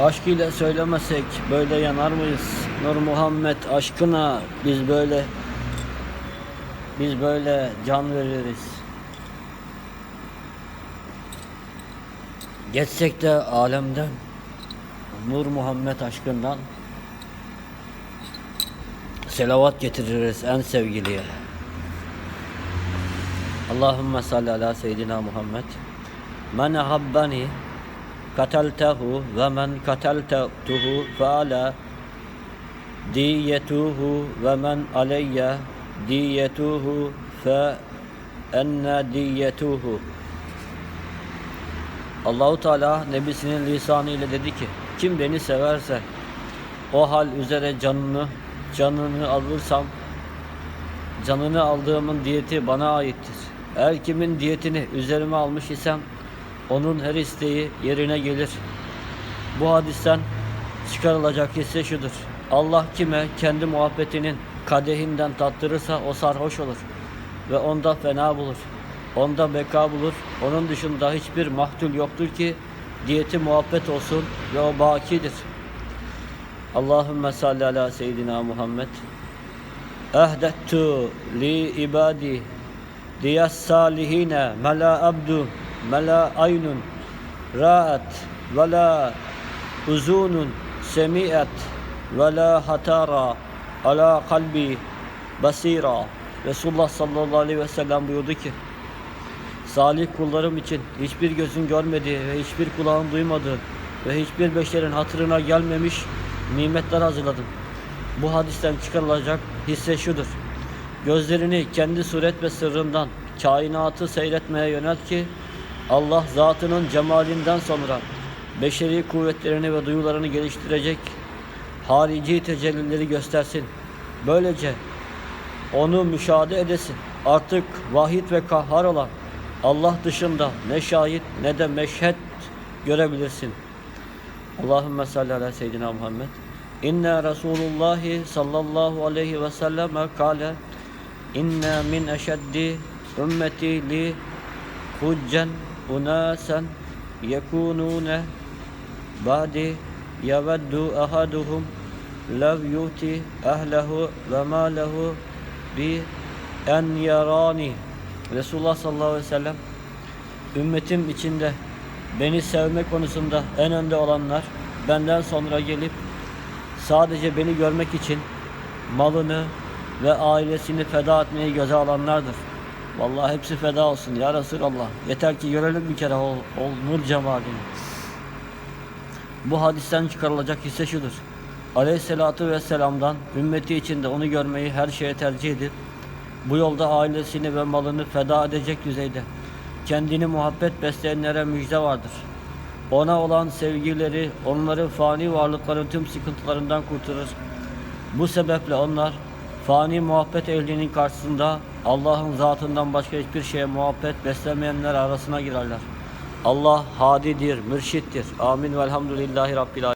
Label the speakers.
Speaker 1: Aşk ile söylemesek böyle yanar mıyız? Nur Muhammed aşkına biz böyle biz böyle can veririz. Geçsek de alemden Nur Muhammed aşkından selavat getiririz en sevgiliye. Allahümme salli ala seyyidina Muhammed. Men habbani kataltehu ve men kataltehu fe ala diyetuhu ve men aleyye diyetuhu fe enne diyetuhu. Allahu Teala nebisinin lisanı ile dedi ki kim beni severse o hal üzere canını canını alırsam canını aldığımın diyeti bana aittir. Eğer kimin diyetini üzerime almış isem onun her isteği yerine gelir. Bu hadisten çıkarılacak hisse şudur. Allah kime kendi muhabbetinin kadehinden tattırırsa o sarhoş olur ve onda fena bulur. Onda beka bulur. Onun dışında hiçbir mahtul yoktur ki diyeti muhabbet olsun ve o bakidir. Allahümme salli ala seyyidina Muhammed. Ehdettu li ibadi diyas salihine mela abdu mela aynun ra'at ve la uzunun semi'at ve la hatara ala kalbi basira Resulullah sallallahu aleyhi ve sellem buyurdu ki Salih kullarım için hiçbir gözün görmediği ve hiçbir kulağın duymadığı ve hiçbir beşerin hatırına gelmemiş nimetler hazırladım. Bu hadisten çıkarılacak hisse şudur. Gözlerini kendi suret ve sırrından kainatı seyretmeye yönelt ki Allah zatının cemalinden sonra beşeri kuvvetlerini ve duyularını geliştirecek harici tecellileri göstersin. Böylece onu müşahede edesin. Artık vahid ve kahhar olan Allah dışında ne şahit ne de meşhed görebilirsin. Allahümme salli ala seyyidina Muhammed. İnne Resulullahi sallallahu aleyhi ve selleme kale İnne min eşeddi ümmeti li yekunune ba'di yeveddu ahaduhum lev yuti ehlehu ve malehu bi en yarani Resulullah sallallahu aleyhi ve sellem ümmetim içinde beni sevme konusunda en önde olanlar benden sonra gelip sadece beni görmek için malını ve ailesini feda etmeyi göze alanlardır. Vallahi hepsi feda olsun ya Resulallah. Yeter ki görelim bir kere o, o nur cemalini. Bu hadisten çıkarılacak hisse şudur. Aleyhisselatu vesselam'dan ümmeti içinde onu görmeyi her şeye tercih edip bu yolda ailesini ve malını feda edecek düzeyde kendini muhabbet besleyenlere müjde vardır. Ona olan sevgileri onları fani varlıkların tüm sıkıntılarından kurtarır. Bu sebeple onlar fani muhabbet ehlinin karşısında Allah'ın zatından başka hiçbir şeye muhabbet beslemeyenler arasına girerler. Allah hadidir, mürşittir. Amin velhamdülillahi rabbil alemin.